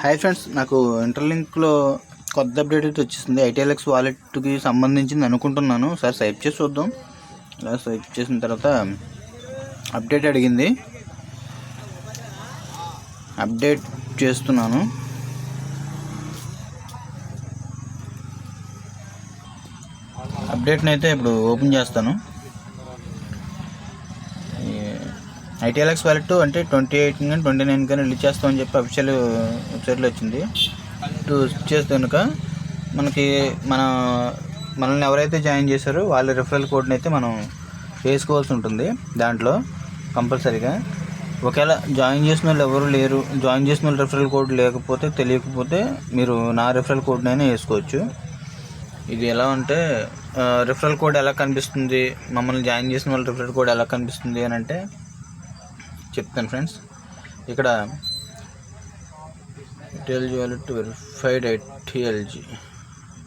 Hi friends నాకు ఇంటర్లింక్లో కొత్త update అయితే వచ్చేసింది. ఐటీఎల్ఎక్స్ వాలెట్కి సంబంధించింది అనుకుంటున్నాను. సార్ స్వైప్ చేసి చూద్దాం. ఇలా స్వైప్ చేసిన తర్వాత అప్డేట్ అడిగింది. అప్డేట్ చేస్తున్నాను. అప్డేట్ని అయితే ఇప్పుడు ఓపెన్ చేస్తాను. ఐటీఎల్ఎక్స్ వాలెట్ అంటే ట్వంటీ ఎయిట్ కానీ ట్వంటీ నైన్ కానీ రిలీజ్ చేస్తామని చెప్పి అఫీషియల్ వెబ్సైట్లో వచ్చింది. ఇటు చేస్తే కనుక మనకి మన మనల్ని ఎవరైతే జాయిన్ చేశారో వాళ్ళ రిఫరల్ కోడ్ని అయితే మనం వేసుకోవాల్సి ఉంటుంది దాంట్లో కంపల్సరీగా. ఒకవేళ జాయిన్ చేసిన వాళ్ళు ఎవరు లేరు జాయిన్ చేసిన వాళ్ళు రిఫరల్ కోడ్ లేకపోతే తెలియకపోతే మీరు నా రిఫరల్ కోడ్నైనా వేసుకోవచ్చు. ఇది ఎలా అంటే రిఫరల్ కోడ్ ఎలా కనిపిస్తుంది మమ్మల్ని జాయిన్ చేసిన వాళ్ళ రిఫరల్ కోడ్ ఎలా కనిపిస్తుంది అని అంటే చెప్తాను ఫ్రెండ్స్. ఇక్కడ టీఎల్జీ వాలెట్ వెరిఫైడ్ టీఎల్జీ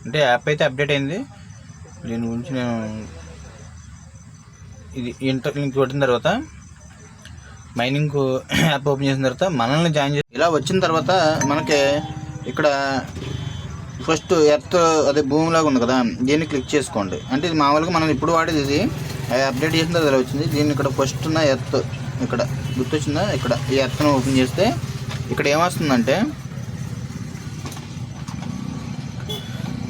అంటే యాప్ అయితే అప్డేట్ అయింది. దీని గురించి నేను ఇది ఇంటర్ లింక్ కొట్టిన తర్వాత మైనింగ్ యాప్ ఓపెన్ చేసిన తర్వాత మనల్ని జాయిన్ చేసి ఇలా వచ్చిన తర్వాత మనకి ఇక్కడ ఫస్ట్ ఎర్త్ అదే భూమిలాగా ఉంది కదా దీన్ని క్లిక్ చేసుకోండి. అంటే ఇది మామూలుగా మనం ఇప్పుడు వాడేది ఇది. అప్డేట్ చేసిన తర్వాత వచ్చింది? దీన్ని ఇక్కడ ఫస్ట్ ఉన్న ఎర్త్ ఇక్కడ గుర్తొచ్చిందా? ఇక్కడ ఈ అర్థం ఓపెన్ చేస్తే ఇక్కడ ఏమొస్తుందంటే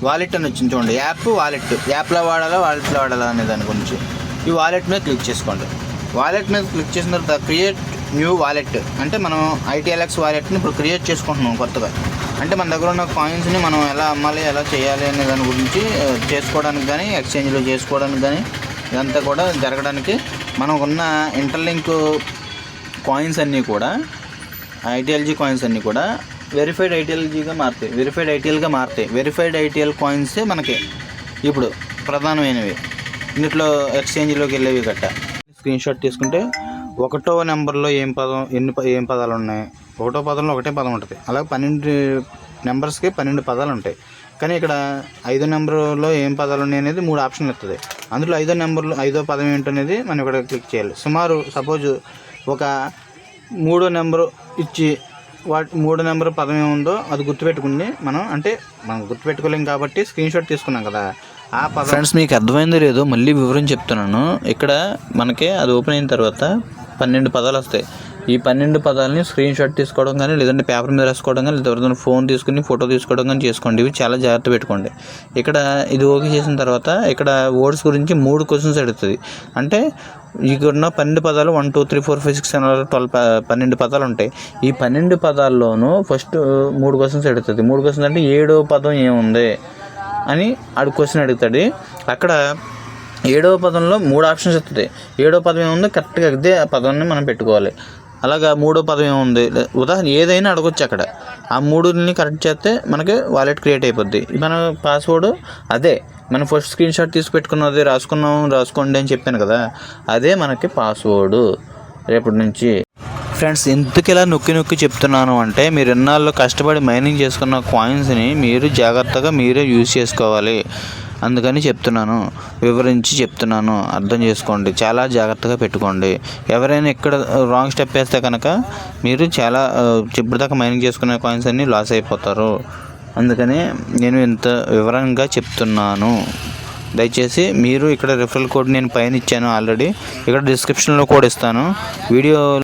వాలెట్ అని వచ్చింది చూడండి. App wallet. యాప్లో వాడాలా వాలెట్లో వాడాలా అనే దాని గురించి. ఈ వాలెట్ మీద క్లిక్ చేసుకోండి. వాలెట్ మీద క్లిక్ చేసిన తర్వాత క్రియేట్ న్యూ వాలెట్. అంటే మనం ఐటీఎల్ఎక్స్ వాలెట్ని ఇప్పుడు క్రియేట్ చేసుకుంటున్నాం కొత్తగా. అంటే మన దగ్గర ఉన్న కాయిన్స్ని మనం ఎలా అమ్మాలి ఎలా చేయాలి అనే దాని గురించి చేసుకోవడానికి కానీ ఎక్స్చేంజ్లో చేసుకోవడానికి కానీ ఇదంతా కూడా జరగడానికి మనం ఉన్న ఇంటర్లింక్ కాయిన్స్ అన్నీ కూడా ఐటీఎల్జీ కాయిన్స్ అన్నీ కూడా వెరిఫైడ్ ఐటీఎల్జీగా మారుతాయి. వెరిఫైడ్ ఐటీఎల్గా మారుతాయి. వెరిఫైడ్ ఐటీఎల్ కాయిన్సే మనకి ఇప్పుడు ప్రధానమైనవి. ఇందులో ఎక్స్చేంజ్లోకి వెళ్ళేవి గట్ట. స్క్రీన్ షాట్ తీసుకుంటే ఒకటో నెంబర్లో ఏం పదం ఎన్ని ఏం పదాలు ఉన్నాయి? ఒకటో పదంలో ఒకటే పదం ఉంటుంది. అలాగే పన్నెండు నెంబర్స్కి పన్నెండు పదాలు ఉంటాయి. కానీ ఇక్కడ ఐదో నెంబర్లో ఏం పదాలు ఉన్నాయి అనేది మూడు ఆప్షన్లు ఇస్తుంది అందులో ఐదో నెంబర్లో ఐదో పదం ఏంటనేది మనం ఇక్కడ క్లిక్ చేయాలి. సుమారు సపోజ్ ఒక మూడో నెంబరు ఇచ్చి వాటి మూడో నెంబర్ పదం ఏముందో అది గుర్తుపెట్టుకుని మనం అంటే మనం గుర్తుపెట్టుకోలేం కాబట్టి స్క్రీన్ షాట్ తీసుకున్నాం కదా. ఆ పదం ఫ్రెండ్స్ మీకు అర్థమైందో లేదో మళ్ళీ వివరం చెప్తున్నాను. ఇక్కడ మనకి అది ఓపెన్ అయిన తర్వాత పన్నెండు పదాలు వస్తాయి. ఈ పన్నెండు పదాలని స్క్రీన్ షాట్ తీసుకోవడం కానీ లేదంటే పేపర్ మీద రాసుకోవడం కానీ లేదా ఎవరిదైనా ఫోన్ తీసుకుని ఫోటో తీసుకోవడం కానీ చేసుకోండి. ఇవి చాలా జాగ్రత్త పెట్టుకోండి. ఇక్కడ ఇది ఓకే చేసిన తర్వాత ఇక్కడ వర్డ్స్ గురించి మూడు క్వశ్చన్స్ అడుగుతుంది. అంటే ఇక్కడున్న పన్నెండు పదాలు one two three four five six seven twelve పన్నెండు పదాలు ఉంటాయి. ఈ పన్నెండు పదాల్లోనూ ఫస్ట్ uh, మూడు క్వశ్చన్స్ అడుగుతుంది. మూడు క్వశ్చన్స్ అంటే ఏడో పదం ఏముంది అని అడు క్వశ్చన్ అడుగుతాడు. అక్కడ ఏడవ పదంలో మూడు ఆప్షన్స్ వస్తుంది. ఏడవ పదం ఏముందో కరెక్ట్గా అదే పదాన్ని మనం పెట్టుకోవాలి. అలాగా మూడో పదం ఏముంది? ఉదాహరణ ఏదైనా అడగొచ్చు అక్కడ. ఆ మూడుని కరెక్ట్ చేస్తే మనకి వాలెట్ క్రియేట్ అయిపోద్ది. మన పాస్వర్డ్ అదే. మనం ఫస్ట్ స్క్రీన్ షాట్ తీసి పెట్టుకున్నది రాసుకున్నాం రాసుకోండి అని చెప్పాను కదా. అదే మనకి పాస్వర్డ్ రేపటి నుంచి. ఫ్రెండ్స్ ఎందుకు ఇలా నొక్కి నొక్కి చెప్తున్నాను అంటే మీరు ఎన్నాళ్ళు కష్టపడి మైనింగ్ చేసుకున్న కాయిన్స్ని మీరు జాగ్రత్తగా మీరే యూజ్ చేసుకోవాలి. అందుకని చెప్తున్నాను. వివరించి చెప్తున్నాను. అర్థం చేసుకోండి. చాలా జాగ్రత్తగా పెట్టుకోండి. ఎవరైనా ఇక్కడ రాంగ్ స్టెప్ వేస్తే కనుక మీరు చాలా ఇప్పటిదాకా మైనింగ్ చేసుకునే కాయిన్స్ అన్నీ లాస్ అయిపోతారు. అందుకని నేను ఇంత వివరంగా చెప్తున్నాను. దయచేసి మీరు ఇక్కడ రిఫరల్ కోడ్ నేను పైన ఇచ్చాను ఆల్రెడీ ఇక్కడ డిస్క్రిప్షన్లో కూడా ఇస్తాను. వీడియో